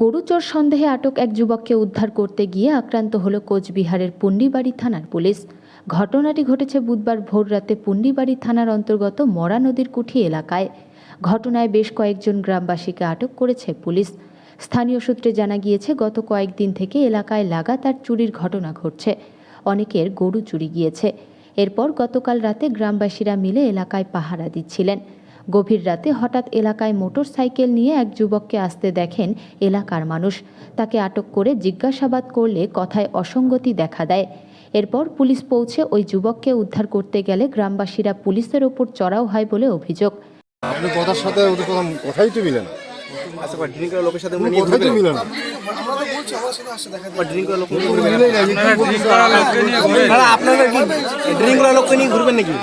গরুচোর সন্দেহে আটক এক যুবককে উদ্ধার করতে গিয়ে আক্রান্ত হলো কোচবিহারের পুন্ডিবাড়ি থানার পুলিশ। ঘটনাটি ঘটেছে বুধবার ভোররাতে পুন্ডিবাড়ি থানার অন্তর্গত মরা নদীর কুঠি এলাকায়। ঘটনায় বেশ কয়েকজন গ্রামবাসীকে আটক করেছে পুলিশ। স্থানীয় সূত্রে জানা গিয়েছে, গত কয়েকদিন থেকে এলাকায় লাগাতার চুরির ঘটনা ঘটছে। অনেকের গরু চুরি গিয়েছে। এরপর গতকাল রাতে গ্রামবাসীরা মিলে এলাকায় পাহারা দিচ্ছিলেন। গভীর রাতে হঠাৎ এলাকায় মোটর সাইকেল নিয়ে এক যুবককে আসতে দেখেন এলাকার মানুষ। তাকে আটক করে জিজ্ঞাসাবাদ করলে কথায় অসঙ্গতি দেখা দেয়। এরপর পুলিশ পৌঁছে ওই যুবককে উদ্ধার করতে গেলে গ্রামবাসীরা পুলিশের ওপর চড়াও হয় বলে অভিযোগ। কথার সাথে কথাই তো না। আচ্ছা বা ড্রিঙ্ক করা লোকের সাথে উনি নিয়ে তো ঘুরবেন? মিলে না। বা ড্রিঙ্ক করা লোক নিয়ে ঘুরবেন? না আপনারা কি ড্রিঙ্ক করা লোককে নিয়ে ঘুরবেন নাকি?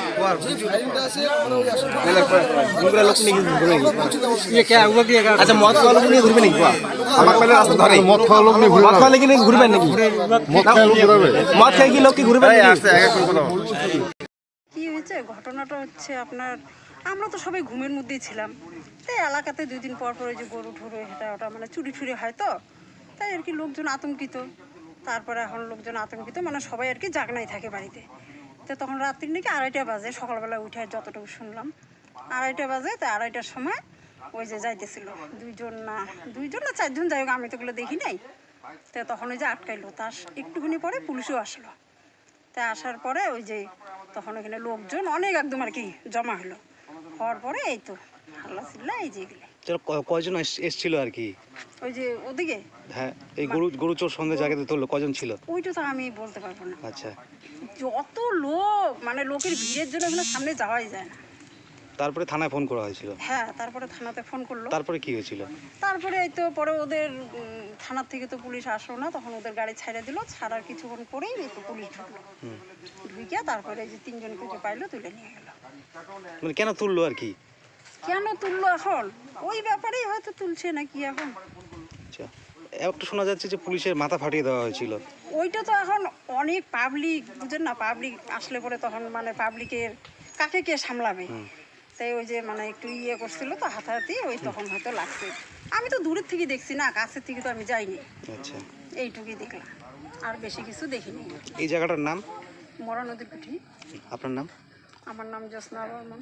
ড্রিঙ্ক করা লোক নিয়ে ঘুরবেন নাকি? আচ্ছা মদ খাওয়া লোক নিয়ে ঘুরবেন নাকি? আমার পেলে রাস্তা ধরে মদ খাওয়া লোক নিয়ে মদ খাওয়া কি ঘুরবেন নাকি? মদ খাওয়া লোক ঘুরাবে মদ খেয়ে কি লোক কি ঘুরবেন নাকি? কি হয়েছে? ঘটনাটা হচ্ছে আপনার আমরা তো সবাই ঘুমের মধ্যেই ছিলাম। তাই এলাকাতে দুই দিন পর পর ওই যে গরু ঠুরো, এটা ওটা মানে চুরি ঠুরি হয় তো। তাই আর কি লোকজন আতঙ্কিত। তারপরে এখন লোকজন আতঙ্কিত মানে সবাই আর কি জাগনাই থাকে বাড়িতে। তো তখন রাত্রি নাকি আড়াইটা বাজে, সকালবেলা উঠে যতটুকু শুনলাম। আড়াইটা বাজে তাই আড়াইটার সময় ওই যে যাইতেছিল। দুইজন না দুইজন না চারজন যাই হোক, আমি তো ওগুলো দেখি নাই। তো তখন ওই যে আটকাইলো, তার একটুখানি পরে পুলিশও আসলো। তা আসার পরে ওই যে তখন ওখানে লোকজন অনেক একদম আর কি জমা হলো। হওয়ার পরে এই তো চিল্লা এই যে কয়জন এস- আর কি? ওই যে ওদিকে? হ্যাঁ এই গরু গরু চোর সন্ধ্যে জায়গাতে তুললো কজন ছিল? ওইটা তো আমি বলতে পারব না। আচ্ছা। যত লোক মানে লোকের ভিড়ের জন্য ওখানে সামনে যাওয়াই যায় না। তারপরে থানায় ফোন করা হয়েছিল? হ্যাঁ তারপরে থানাতে ফোন করল। তারপরে কি হয়েছিল? তারপরে এই তো পরে ওদের থানার থেকে তো পুলিশ আসলো না তখন ওদের গাড়ি ছাড়ে দিল ছাড়ার কিছুক্ষণ পরেই তো পুলিশ ঢুকলো। ঢুকিয়া তারপরে এই যে তিনজনকে যে পাইলো তুলে নিয়ে গেল। মানে কেন তুললো আর কি? কেন তুললো এখন? ওই ব্যাপারেই হয়তো তুলছে নাকি এখন? আচ্ছা একটু শোনা যাচ্ছে যে পুলিশের মাথা ফাটিয়ে দেওয়া হয়েছিল। ওইটা তো এখন অনেক পাবলিক বুঝেন না পাবলিক আসলে পরে তখন মানে পাবলিকের কাকে কে সামলাবে? তাই ওই যে মানে একটু ইয়ে করছিল তো হাতাহাতি ওই তখন হয়তো লাগছে। আমি তো দূরের থেকে দেখছি না কাছের থেকে তো আমি যাইনি। আচ্ছা। এইটুকুই দেখলাম আর বেশি কিছু দেখিনি। এই জায়গাটার নাম? মরা নদীর কুঠি আপনার নাম? আমার নাম জ্যোৎস্না বর্মন